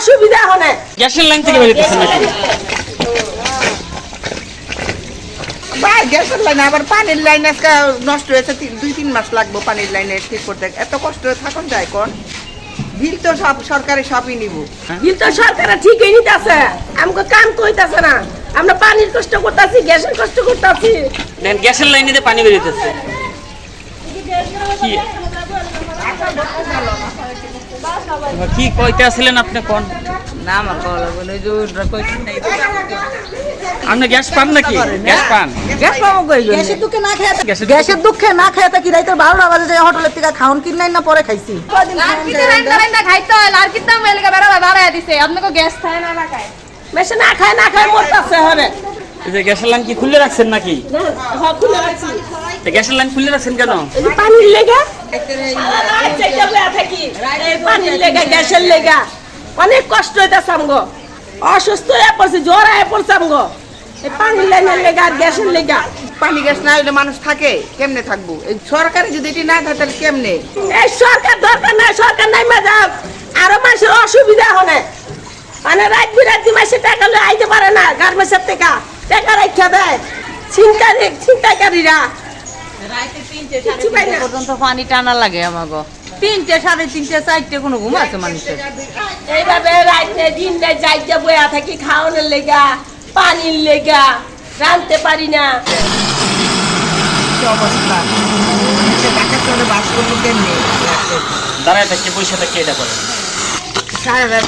অসুবিধা হলে। গ্যাসের লাইন থেকে বেরোতেছেন নাকি? ভাই গ্যাসের লাইন আবার পানির লাইন আজকে নষ্ট হয়েছে দুই তিন মাস লাগবো পানির লাইনে ঠিক করতে। এত কষ্ট থাকুন যায় কোন? বিল তো সব সরকারি সবই নিব। বিল তো সরকার ঠিকই নিতেছে। আমাকে কাম কইতাছে না। আমরা পানির কষ্ট করতেছি গ্যাসের কষ্ট করতেছি। দেখেন গ্যাসের লাইনে পানি বেরোতেছে কি? কি কইতে আসলেন আপনি কোন? না আমার কল বলে যে আপনি গ্যাস পান নাকি? গ্যাস পান? গ্যাস পাবো কই গ্যাসের দুঃখে না খেয়ে গ্যাসের দুঃখে? না খেয়ে থাকি বারোটা বাজে যায় হোটেলের থেকে খাওন কিনাই না পরে খাইছি? খাইতে হয়? লার্কির দাম এলাকা বেড়া বাড়ায় দিছে। আপনাকে গ্যাস থাকে না লাগায় বেশি না খায় না খায় মরতেছে হবে। এই যে গ্যাসের লাইন কি খুলে রাখছেন নাকি? হ্যাঁ, খুলে রাখছি। গ্যাসের লাইন খুলে রাখছেন কেন? পানির লেগা। আচ্ছা, থাকি। পানির লেগা গ্যাসের লেগা। অনেক কষ্ট হইতেছে আমগো। অসুস্থ হয়ে পড়ছে জ্বর হয়ে পড়ছে আমগো। এই পানির লাইনের লেগা আর গ্যাসের লেগা। পানি গ্যাস না হলে মানুষ থাকে কেমনে থাকব? এই সরকারি যদি এটি না থাকে তাহলে কেমনে? এই সরকার দরকার নাই সরকার নাই যাও আরও মানুষের অসুবিধা হলে। মানে রাত বিরাতি মাসে টাকা লয়ে আইতে পারে না গার্মেন্টসের থেকে। টাকা রাখা দেয়। ছিনতাই ছিনতাইকারীরা। পর্যন্ত পানি টানা লাগে আমাকে তিনটে সাড়ে তিনটে চারটে কোনো ঘুম আছে মানুষের? এইভাবে রাইতে দিনে যাইতে বয়া থাকি খাওয়ানোর লেগা পানির লেগা রাঁধতে পারি না। কি অবস্থা? টাকা চলে বাস করব কেমনে? দাঁড়ায় থাকি পয়সা থাকি এটা করেন সারা রাত